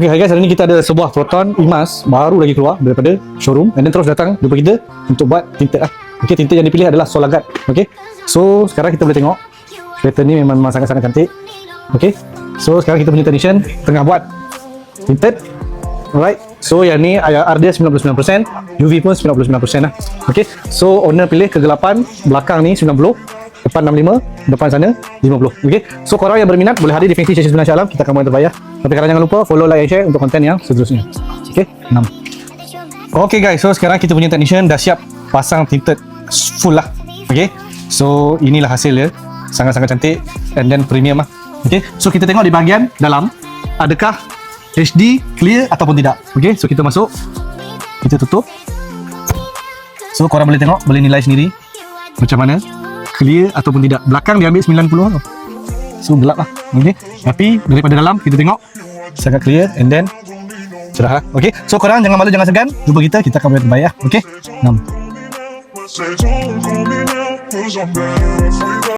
Okay, guys, hari ni kita ada sebuah Proton Imas baru lagi keluar daripada showroom and then terus datang jumpa kita untuk buat tinted lah. Okay, tinted yang dipilih adalah Solagat. Okay, so sekarang kita boleh tengok kereta ni memang, sangat-sangat cantik. Okay, so sekarang kita punya technician tengah buat tinted. Alright, so yang ni IR dia 99%, UV pun 99% lah. Okay, so owner pilih kegelapan, belakang ni 90, depan 65, depan sana 50. Okay, so korang yang berminat boleh hadir di Fancy Station Sebenar Alam, kita akan buat terbaik. Tapi korang jangan lupa follow, like, and share untuk konten yang seterusnya. Okay, 6. Okay guys, so sekarang kita punya technician dah siap pasang tinted full lah. Okay, so inilah hasil dia. Sangat-sangat cantik and then premium lah. Okay, so kita tengok di bahagian dalam adakah HD clear ataupun tidak. Okay, so kita masuk. Kita tutup. So korang boleh tengok, boleh nilai sendiri macam mana clear ataupun tidak. Belakang dia ambil 90 tau. So gelap lah. Okay, tapi daripada dalam kita tengok sangat clear and then cerah lah. Okay, so korang jangan malu jangan segan. Jumpa kita, kita akan buat terbaik lah. Okay, 6.